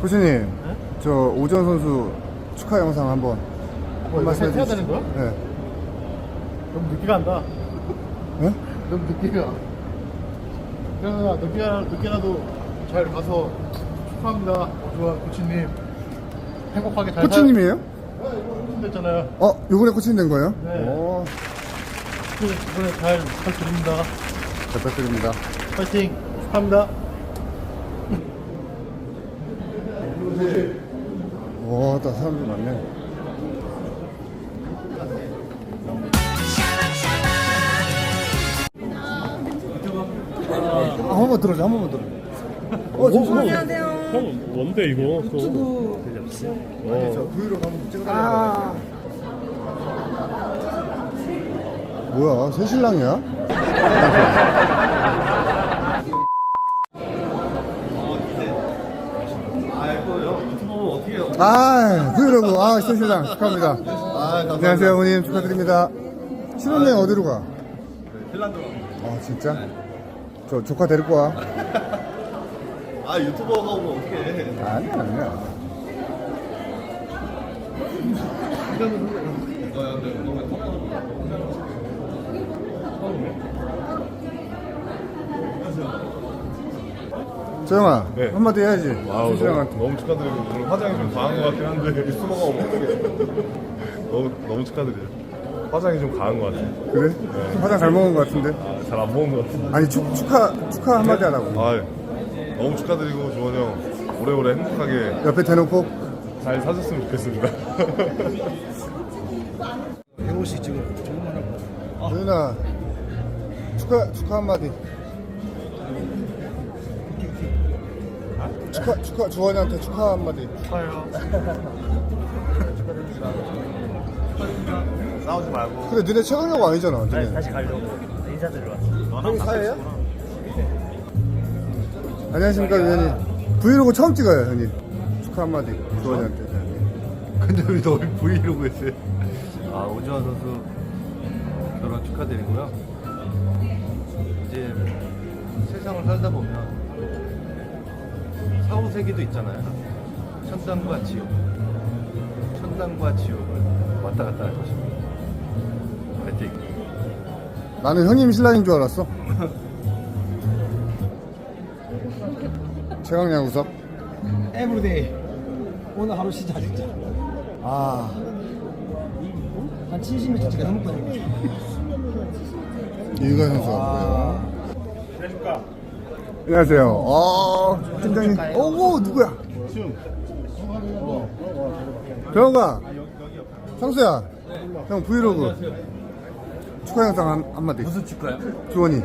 코치님, 저 오전 선수 축하 영상 한번 한 말씀 해야 해주시죠. 되는 거야? 네. 너무 늦게 간다. 네? 너무 늦게 가. 그러나 늦게, 늦게라도 잘 가서 축하합니다. 오주환 코치님. 행복하게 잘 코치님이에요? 살... 네, 이거 됐잖아요. 어, 요번에 코치님 된 거예요? 네. 오, 이번에 잘 부탁드립니다. 잘 부탁드립니다. 파이팅! 축하합니다. 와, 나 사람들 많네. 아, 한 번만 들어줘, 한 번만 들어줘. 어, 잠시만. 안녕하세요. 형 뭔데 이거 또 유튜브 아니, 저 브이로그 한번 찍어달라고. 아 뭐야, 새 신랑이야? 아, 브이로그, 아, 새 신랑 축하합니다. 안녕하세요, 어머님 축하드립니다. 신혼여행 어디로 가? 핀란드로 아, 진짜? 저 조카 데리고 와. 아 유튜버가 오면 어떡해 아니야, 아니야. 조영아, 네. 한마디 해야지. 와우 너무. 너무 축하드리고 오늘 화장이 좀 과한 것 같긴 한데 오면 어떡해 너무 너무 축하드려요 화장이 좀 과한 것 같아요 그래? 화장 잘 먹은 것 같은데? 아, 잘 안 먹은 것 같은데 아니, 축, 축하, 축하 한마디 하라고. 아 너무 축하드리고 주원이 형 오래오래 행복하게 옆에 대놓고. 잘 사줬으면 좋겠습니다 조윤아, 축하, 축하 한마디. 축하, 축하, 주원이한테 축하 한마디. 싸우지 말고 근데 너네 최강력 아니잖아, 너네. 다시 가려고 인사드리러 왔어. 형이 사회야? 안녕하십니까, 위원님. 브이로그 처음 찍어요, 형님. 축하 한마디, 주원이한테. 근데 왜 너희 브이로그 했어요? 아 오주환 선수 결혼 축하드리고요 이제 세상을 살다 보면 사후세계도 있잖아요 천당과 지옥 천당과 지옥을 왔다 갔다 할 것입니다 파이팅 나는 형님 신랑인 줄 알았어. 최강야구석. 에브리데이. 오늘 하루 시작 진짜. 아, 한 70m 찍어 넘었거든요. 이유가 선수 왔고요. 안녕하세요. 어, 팀장님. 어머, 누구야? 병호가. 상수야. 형 브이로그. 축하 영상 한, 한마디. 무슨 축가요? 주원이.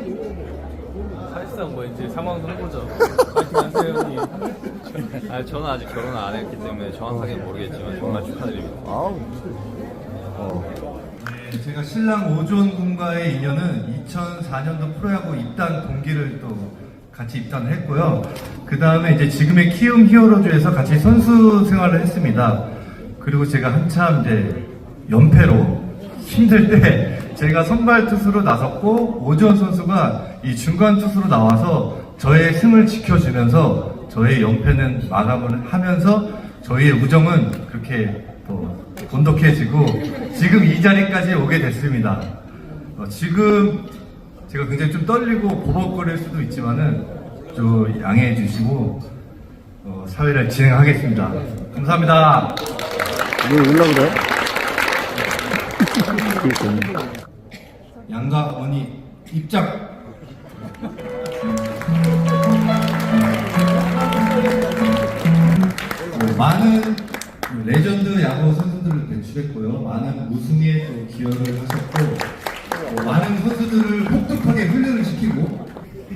사실상 뭐 이제 상황 선거죠. 파이팅 하세요, 형님. 아, 저는 아직 결혼을 안 했기 때문에 정확하게는 모르겠지만 정말 축하드립니다. 아우. 제가 신랑 오존 군과의 인연은 2004년도 프로야구 입단 동기를 또 같이 입단을 했고요. 그 다음에 이제 지금의 키움 히어로즈에서 같이 선수 생활을 했습니다. 그리고 제가 한참 이제 연패로 힘들 때 제가 선발 투수로 나섰고 오지원 선수가 이 중간 투수로 나와서 저의 승을 지켜주면서 저의 연패는 마감을 하면서 저희의 우정은 그렇게 또 돈독해지고 지금 이 자리까지 오게 됐습니다. 어, 지금 제가 굉장히 좀 떨리고 버벅거릴 수도 있지만은 좀 양해해 주시고 어, 사회를 진행하겠습니다. 감사합니다. 뭐 올라 그래? 양가 어머니 입장. 어, 많은 레전드 야구 선수들을 배출했고요. 많은 우승에 또 기여를 하셨고 어, 많은 선수들을 혹독하게 훈련을 시키고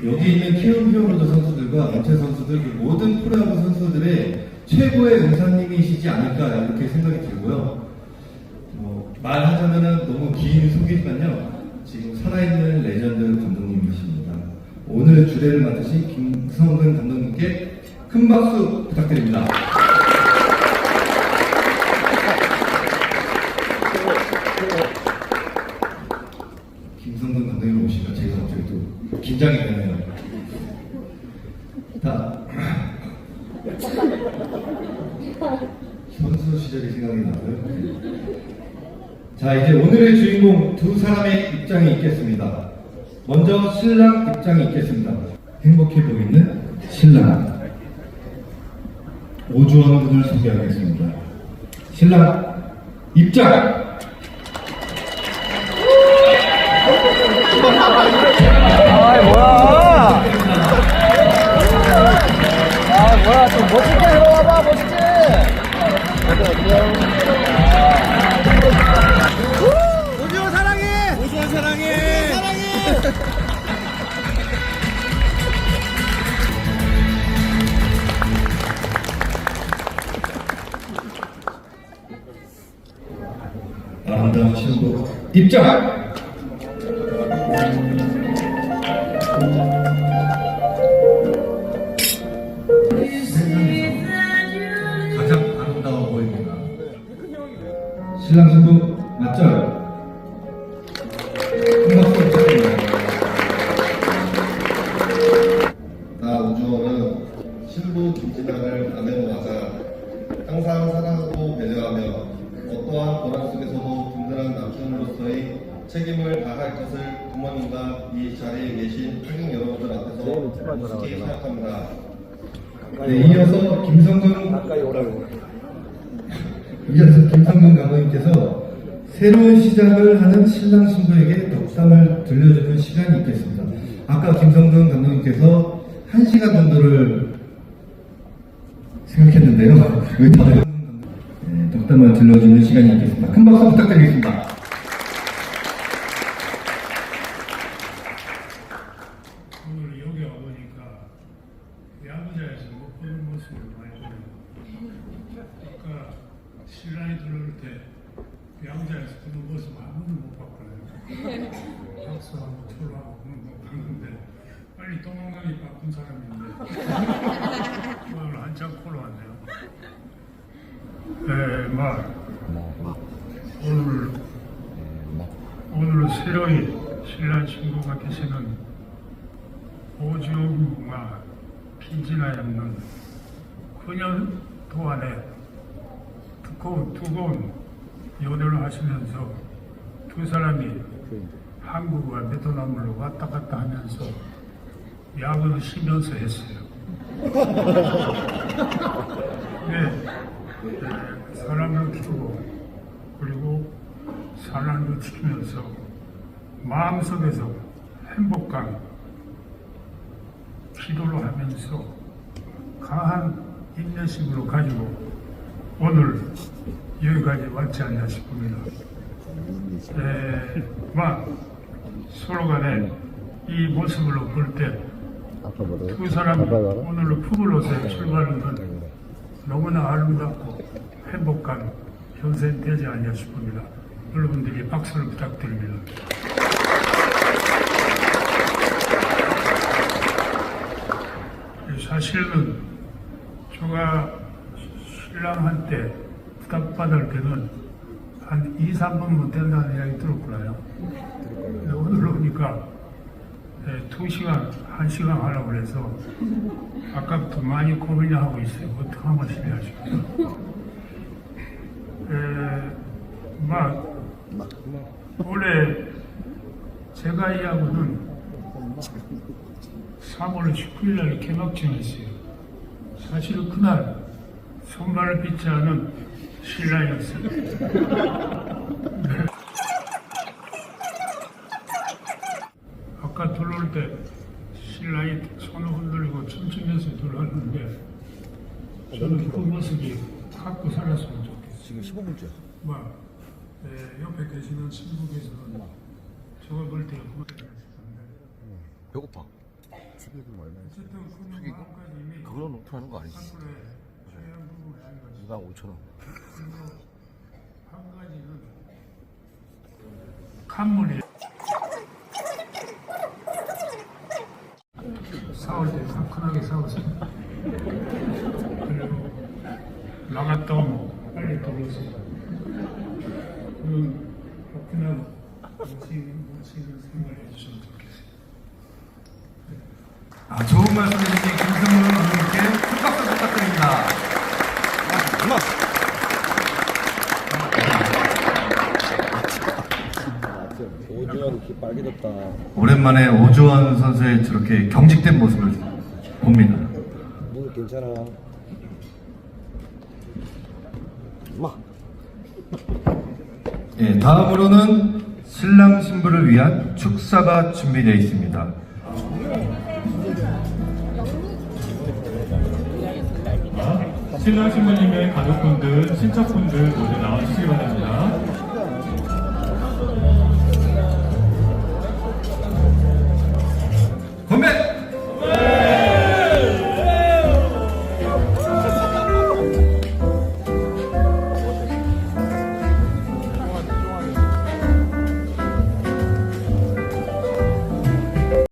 여기 있는 키움 히어로즈 선수들과 은퇴 선수들 그 모든 프로야구 선수들의 최고의 은사님이시지 않을까 이렇게 생각이 들고요. 뭐, 말하자면은 너무 긴 소개지만요. 지금 살아있는 레전드 감독님이십니다. 오늘 주례를 맡으신 김성근 감독님께 큰 박수 부탁드립니다. 선수 시절이 생각이 나고요. 자, 이제 오늘의 주인공 두 사람의 입장이 있겠습니다. 먼저 신랑 입장이 있겠습니다. 행복해 보이는 신랑. 오주원 분을 소개하겠습니다. 신랑 입장! 신부 입장! 가장 아름다워 보입니다. 신랑 신부 맞죠? 승인 여러분들 앞에서 굳게 생각합니다. 네, 이어서 김성근 가까이 오라고. 이어서 김성근 감독님께서 새로운 시작을 하는 신랑 신부에게 덕담을 들려주는 시간이 있겠습니다. 아까 김성근 감독님께서 한 시간 정도를 생각했는데요. 네, 덕담을 들려주는 시간이 있겠습니다. 큰 박수 부탁드리겠습니다. 오늘 여기 와보니까 야구장에서 못 보는 모습을 많이 보네요. 아까 신랑이 들어올 때 야구장에서 보는 모습 한 번도 못 봤거든요. 초로하고 못 봤는데 빨리 도망가기 바쁜 사람인데. 오늘 한참 코로 왔네요. 네, 막 오늘 오늘 새로이 신랑 친구가 계시는 김진아 양은 그녀 동안에 두꺼운, 두꺼운 연애를 하시면서 두 사람이 한국과 베트남으로 왔다 갔다 하면서 야구를 쉬면서 했어요. 네, 네, 사람을 키우고 그리고 사람을 지키면서 마음속에서 행복감, 기도를 하면서 강한 인내심으로 가지고 오늘 여기까지 왔지 않나 싶습니다. 에, 막 서로 간에 이 모습을 볼때 두 사람이 오늘로 푸블로서 출발하는 건 너무나 아름답고 행복한 현생 되지 않냐 싶습니다. 여러분들이 박수를 부탁드립니다. 사실은 제가 신랑한테 부탁받을 때는 한 2, 3분만 된다는 이야기 들었구나요. 근데 오늘 오니까 2시간, 1시간 하려고 그래서 아까부터 많이 고민을 하고 있어요. 어떻게 하면 싶어요. 에, 막, 원래 제가 이 야구는 3월 19일 날 개막전이었어요. 사실 그날 선발을 피치하는 신랑이었어요. 네. 아까 들어올 때 신랑이 손을 흔들고 춤추면서 들어왔는데 저는 그 모습이 갖고 살았으면 좋겠어요. 지금 15분째. 막 에, 옆에 계시는 친구께서는 저걸 볼때 배고파. 어쨌든 그 마음가짐이 그건 어떻게 하는 거 아니지? 그래 중요한 부분이 아닌가 싶어요. 누가 5천 원. 그리고 한 가지는 싸울 때 화끈하게 싸웠어요. 그리고 나갔다 오면 빨리 들어오세요. 그 화끈한 모시는 모시는 생활 해 주시면 좋겠어요. 아, 좋은 말씀 해주신 김 오랜만에 오주원 선수의 저렇게 경직된 모습을 봅니다. 괜찮아. 예, 다음으로는 신랑 신부를 위한 축사가 준비되어 있습니다. 신랑 신부님의 가족분들, 친척분들 모두 나와주시기 바랍니다.